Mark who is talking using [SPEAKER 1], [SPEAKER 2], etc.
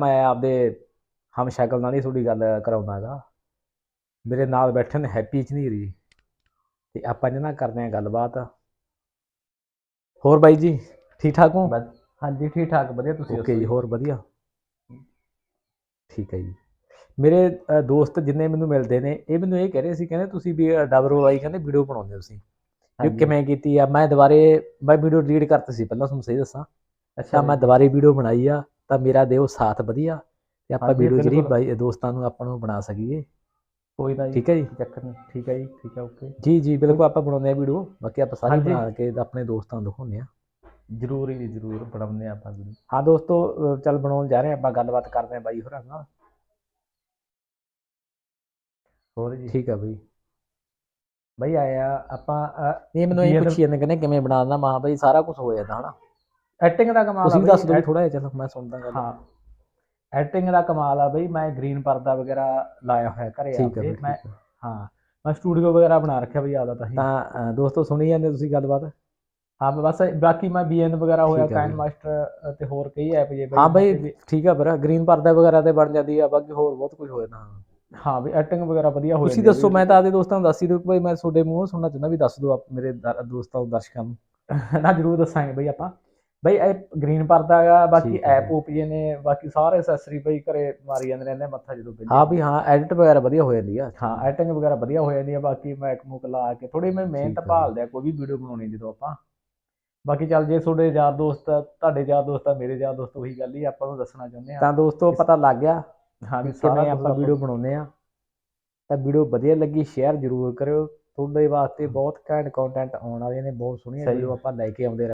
[SPEAKER 1] ਮੈਂ ਆਪਦੇ ਹਮ ਸ਼ਕਲ ਨਾਲ ਹੀ ਤੁਹਾਡੀ ਗੱਲ ਕਰਾਉਂਦਾਗਾ ਮੇਰੇ ਨਾਲ ਬੈਠੇ ਨੇ ਹੈਪੀ ਝਨੀਰੀ ਤੇ ਆਪਾਂ ਜਿਹਨਾਂ ਕਰਦੇ ਆ ਗੱਲਬਾਤ। ਹੋਰ ਬਾਈ ਜੀ ਠੀਕ ਠਾਕ ਹੋ?
[SPEAKER 2] ਹਾਂਜੀ ਠੀਕ ਠਾਕ ਵਧੀਆ ਤੁਸੀਂ
[SPEAKER 1] ਓਕੇ ਜੀ ਹੋਰ ਵਧੀਆ। ਠੀਕ ਹੈ ਜੀ। ਮੇਰੇ ਦੋਸਤ ਜਿੰਨੇ ਮੈਨੂੰ ਮਿਲਦੇ ਨੇ ਇਹ ਮੈਨੂੰ ਇਹ ਕਹਿ ਰਹੇ ਸੀ ਕਹਿੰਦੇ ਤੁਸੀਂ ਵੀ ਡਬਲ ਵਾਈ ਕਹਿੰਦੇ ਵੀਡੀਓ ਬਣਾਉਂਦੇ ਹੋ ਤੁਸੀਂ।
[SPEAKER 2] ਹਾਂਜੀ।
[SPEAKER 1] ਕਿਵੇਂ ਕੀਤੀ ਆ? ਮੈਂ ਦੁਬਾਰੇ ਮੈਂ ਵੀਡੀਓ ਡਿਲੀਟ ਕਰਤੀ ਸੀ ਪਹਿਲਾਂ ਤੁਹਾਨੂੰ ਸਹੀ ਦੱਸਾਂ।
[SPEAKER 2] ਅੱਛਾ
[SPEAKER 1] ਮੈਂ। ਦੁਬਾਰੇ ਵੀਡੀਓ ਬਣਾਈ ਆ। ਤਾਂ ਮੇਰਾ ਦਿਓ ਸਾਥ ਵਧੀਆ ਤੇ ਆਪਾਂ
[SPEAKER 2] ਹਾਂਜੀ,
[SPEAKER 1] ਵੀਡੀਓ ਜਿਹੜੀ
[SPEAKER 2] ਬਿਲਕੁਲ।
[SPEAKER 1] ਬਾਈ ਦੋਸਤਾਂ ਨੂੰ ਆਪਾਂ ਨੂੰ ਬਣਾ ਸਕੀਏ।
[SPEAKER 2] ਕੋਈ ਨਾ ਜੀ
[SPEAKER 1] ਠੀਕ ਹੈ ਜੀ?
[SPEAKER 2] ਚੱਕਰ ਨਹੀਂ। ਠੀਕ ਹੈ ਜੀ ਠੀਕ ਹੈ ਓਕੇ।
[SPEAKER 1] ਜੀ ਜੀ ਬਿਲਕੁਲ ਆਪਾਂ ਬਣਾਉਂਦੇ ਆ ਵੀਡੀਓ। ਬਾਕੀ ਆਪਾਂ ਸਾਰੀ
[SPEAKER 2] ਹਾਂਜੀ।
[SPEAKER 1] ਬਣਾ ਕੇ ਆਪਣੇ ਦੋਸਤਾਂ ਨੂੰ ਦਿਖਾਉਂਦੇ ਆ
[SPEAKER 2] ਜ਼ਰੂਰ ਹੀ ਜ਼ਰੂਰ ਬਣਾਉਂਦੇ ਹਾਂ ਆਪਾਂ ਵੀਡੀਓ।
[SPEAKER 1] ਹਾਂ ਦੋਸਤੋ ਅ, ਚੱਲ ਬਣਾਉਣ ਜਾ ਰਹੇ ਆ ਆਪਾਂ ਗੱਲਬਾਤ ਕਰਦੇ ਆ ਬਾਈ ਹੋਰਾਂ ਨਾਲ।
[SPEAKER 2] ਹੋਰ ਜੀ?
[SPEAKER 1] ਠੀਕ ਆ ਬਈ।
[SPEAKER 2] ਬਈ ਆਇਆ ਆਪਾਂ
[SPEAKER 1] ਇਹ ਮੈਨੂੰ ਇਹ
[SPEAKER 2] BN
[SPEAKER 1] ਪੁੱਛੀ ਜਾਂਦੇ ਕਹਿੰਦੇ ਕਿਵੇਂ ਬਣਾਉਣਾ ਮਾ ਬਈ ਸਾਰਾ ਕੁਝ ਹੋ ਜਾਂਦਾ ਹਨਾ?
[SPEAKER 2] ਐਕਟਿੰਗ ਦਾ ਕਮਾਲ ਆ
[SPEAKER 1] ਤੁਸੀਂ ਦੱਸ ਦਿਓ ਥੋੜਾ ਜਿਹਾ ਚਲੋ ਮੈਂ ਸੁਣਦਾ ਗੱਲ
[SPEAKER 2] ਹਾਂ ਐਕਟਿੰਗ ਦਾ ਕਮਾਲ ਆ ਬਈ ਮੈਂ ਗ੍ਰੀਨ ਪਰਦਾ ਵਗੈਰਾ ਲਾਇਆ ਹੋਇਆ ਘਰੇ ਆਪਦੇ।
[SPEAKER 1] ਬਈ
[SPEAKER 2] ਮੈਂ
[SPEAKER 1] ਹੈ।
[SPEAKER 2] ਮੈਂ ਸਟੂਡੀਓ ਵਗੈਰਾ ਬਣਾ ਰੱਖਿਆ ਬਈ ਆਦਾ ਤਾਂ
[SPEAKER 1] ਤਾਂ ਦੋਸਤੋ ਸੁਣੀ ਜਾਂਦੇ ਤੁਸੀਂ ਗੱਲਬਾਤ
[SPEAKER 2] ਹਾਂ ਬਸ ਬਾਕੀ ਮੈਂ ਬੀਐਨ ਵਗੈਰਾ ਹੋਇਆ
[SPEAKER 1] ਬਈ।
[SPEAKER 2] ਮਾਸਟਰ ਤੇ ਹੋਰ ਕਈ ਐਪ ਜੇ
[SPEAKER 1] ਹਾਂ ਬਈ ਠੀਕ ਆ ਪਰ ਗ੍ਰੀਨ ਪਰਦਾ ਵਗੈਰਾ ਤੇ ਬਣ ਜਾਂਦੀ ਆ ਬਾਕੀ ਹੋਰ ਬਹੁਤ ਕੁਝ ਹੋ ਜਾਂਦਾ
[SPEAKER 2] ਹਾਂ ਵੀ ਐਕਟਿੰਗ ਵਗੈਰਾ ਵਧੀਆ ਹੋ
[SPEAKER 1] ਤੁਸੀਂ
[SPEAKER 2] ਜਾਂਦੀ ਆ
[SPEAKER 1] ਦੱਸੋ। ਮੈਂ ਤਾਂ ਆਪਦੇ ਦੋਸਤਾਂ ਨੂੰ ਦੱਸ ਦਿਓ ਕਿ ਬਈ ਮੈਂ ਤੁਹਾਡੇ ਮੂੰਹੋਂ ਸੁਣਨਾ ਚਾਹੁੰਦਾ ਵੀ ਦੱਸ ਦਿਓ ਆਪ ਮੇਰੇ ਦੋਸਤਾਂ ਨੂੰ ਦਰਸ਼ਕਾਂ ਨੂੰ
[SPEAKER 2] ਨਾ ਜ਼ਰੂਰ ਦੱਸਾਂਗੇ ਬਈ ਆਪਾਂ ਬਈ ਇਹ ਗ੍ਰੀਨ ਪਰਦਾ ਹੈਗਾ ਬਾਕੀ
[SPEAKER 1] ਠੀਕ ਹੈ
[SPEAKER 2] ਐਪ ਊਪ ਜੇ ਨੇ ਬਾਕੀ ਸਾਰੇ ਐਕਸੈਸਰੀ ਬਈ ਘਰੇ ਮਾਰੀ ਜਾਂਦੇ ਰਹਿੰਦੇ ਮੱਥਾ ਜਦੋਂ ਵਿਹਲੇ
[SPEAKER 1] ਹਾਂ ਵੀ ਹਾਂ ਐਡਿਟ ਵਗੈਰਾ ਵਧੀਆ ਹੋ ਜਾਂਦੀ ਆ।
[SPEAKER 2] ਹਾਂ ਐਡਿਟਿੰਗ ਵਗੈਰਾ ਵਧੀਆ ਹੋ ਜਾਂਦੀ ਆ ਬਾਕੀ ਮੈਕ ਮੁਕ ਲਾ ਕੇ ਥੋੜੀ ਮੈਂ ਮਿਹਨਤ
[SPEAKER 1] ਠੀਕ ਆ। ਬਈ।
[SPEAKER 2] ਭਾਲਦੇ ਆ ਕੋਈ ਵੀ ਵੀਡੀਓ ਬਣਾਉਣੀ ਜਦੋਂ ਆਪਾਂ। ਬਾਕੀ ਚੱਲ ਜੇ ਤੁਹਾਡੇ ਯਾਰ ਦੋਸਤ ਆ, ਤੁਹਾਡੇ ਯਾਰ ਦੋਸਤ ਆ ਮੇਰੇ ਯਾਰ ਦੋਸਤ ਉਹੀ ਗੱਲ ਹੀ ਆਪਾਂ ਨੂੰ ਦੱਸਣਾ ਚਾਹੁੰਦੇ ਆ।
[SPEAKER 1] ਤਾਂ ਦੋਸਤੋ ਪਤਾ ਲੱਗ ਗਿਆ
[SPEAKER 2] ਹਾਂ ਵੀ ਸਾਰਾ
[SPEAKER 1] ਕਿਵੇਂ
[SPEAKER 2] ਕੁਛ
[SPEAKER 1] ਆਪਾਂ ਵੀਡੀਓ ਬਣਾਉਂਦੇ ਆ। ਤਾਂ ਵੀਡੀਓ ਵਧੀਆ ਲੱਗੀ ਸ਼ੇਅਰ ਜ਼ਰੂਰ ਕਰਿਓ। ਤੁਹਾਡੇ ਵਾਸਤੇ ਬਹੁਤ ਘੈਂਟ ਕੰਟੈਂਟ ਆਉਣ ਵਾਲੇ ਨੇ ਬਹੁਤ ਸੋਹਣੀਆਂ
[SPEAKER 2] ਸਹੀ।
[SPEAKER 1] ਵੀਡੀਓ ਆਪਾਂ ਲੈ ਕੇ ਆਉਂਦੇ